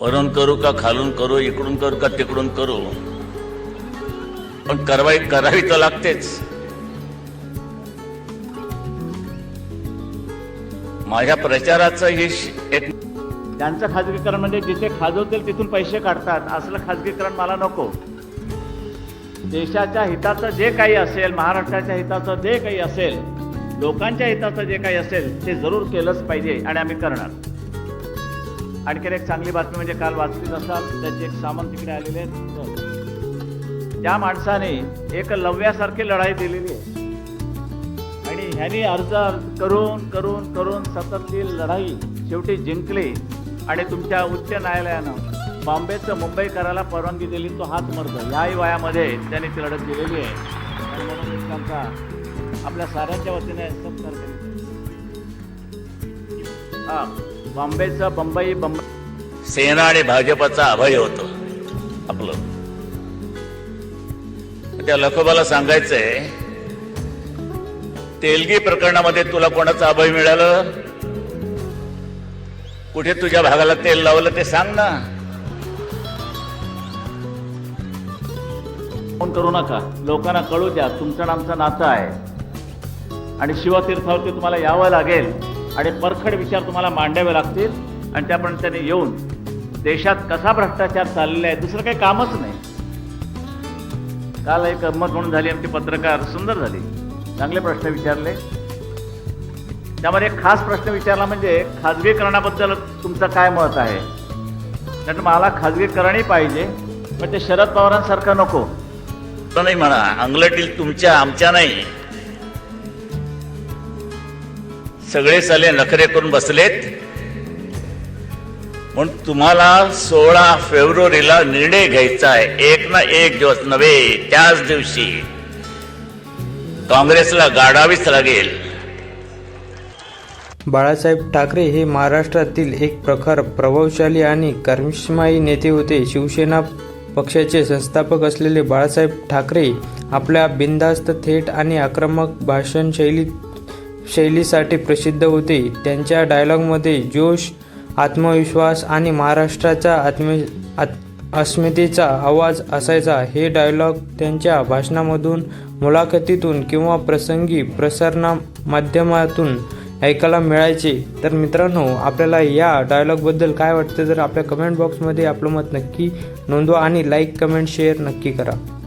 वरून करू का खालून करू इकडून करू का तिकडून करू? पण कारवाई करावी तर लागतेच. माझ्या प्रचाराचं हे एक त्यांचं खाजगीकरण म्हणजे जिथे खाजवतील तिथून पैसे काढतात. असलं खाजगीकरण मला नको. देशाच्या हिताचं जे काही असेल महाराष्ट्राच्या हिताचं जे काही असेल लोकांच्या हिताचं जे काही असेल ते जरूर केलंच पाहिजे आणि आम्ही करणार. आणखीन एक चांगली बातमी म्हणजे काल वाचलीच असाल त्याचे एक सामंत तिकडे आलेले आहेत त्या माणसाने एक लव्यासारखी लढाई दिलेली आहे. आणि ह्यानी अर्ज करून करून करून सतत ती लढाई शेवटी जिंकली. आणि तुमच्या उच्च न्यायालयानं बॉम्बेचं मुंबई करायला परवानगी दिली तो हात मर्द. याही वयामध्ये त्यांनी ती लढत दिलेली आहे. आणि म्हणून त्यांचा आपल्या साऱ्यांच्या वतीने सत्कार करीत हां. बॉम्बेचं बंबई बंबई सेना आणि भाजपचा अभय होतो. आपलं. त्या लखोबाला सांगायचंय तेलगी प्रकरणामध्ये तुला कोणाचं अभय मिळालं? कुठे तुझ्या भागाला तेल लावलं ते सांग ना. फोन करू नका. लोकांना कळू द्या तुमचं आमचं नातं आहे. आणि शिवतीर्थावरती तुम्हाला यावं लागेल. आणि परखड विचार तुम्हाला मांडावे लागतील आणि त्यापर्यंत त्यांनी येऊन देशात कसा भ्रष्टाचार चाललेला आहे दुसरं काही कामच नाही. काल एक गंमत म्हणून झाली आमची पत्रकार सुंदर झाली. चांगले प्रश्न विचारले. त्यामध्ये एक खास प्रश्न विचारला म्हणजे खाजगीकरणाबद्दल तुमचं काय मत आहे? कारण मला खाजगीकरणही पाहिजे पण ते शरद पवारांसारखं नको. नाही म्हणा अंगलटील तुमच्या आमच्या नाही. सगळे साले नखरे करून बसलेत. म्हणून तुम्हाला सोळा फेब्रुवारीला निर्णय घ्यायचा आहे. एक ना एक दिवस नव्हे त्याच दिवशी. काँग्रेसला गाडावीच लागेल. बाळासाहेब ठाकरे हे महाराष्ट्रातील एक प्रखर प्रभावशाली आणि कर्मशमाई नेते होते. शिवसेना पक्षाचे संस्थापक असलेले बाळासाहेब ठाकरे आपल्या बिनधास्त थेट आणि आक्रमक भाषणशैलीत शैलीसाठी प्रसिद्ध होते. त्यांच्या डायलॉगमध्ये जोश आत्मविश्वास आणि महाराष्ट्राचा आत्म आत् अस्मितेचा आवाज असायचा. हे डायलॉग त्यांच्या भाषणामधून मुलाखतीतून किंवा प्रसंगी प्रसारणा माध्यमातून ऐकायला मिळायचे. तर मित्रांनो आपल्याला या डायलॉगबद्दल काय वाटतं? तर आपल्या कमेंट बॉक्समध्ये आपलं मत नक्की नोंदवा आणि लाईक कमेंट शेअर नक्की करा.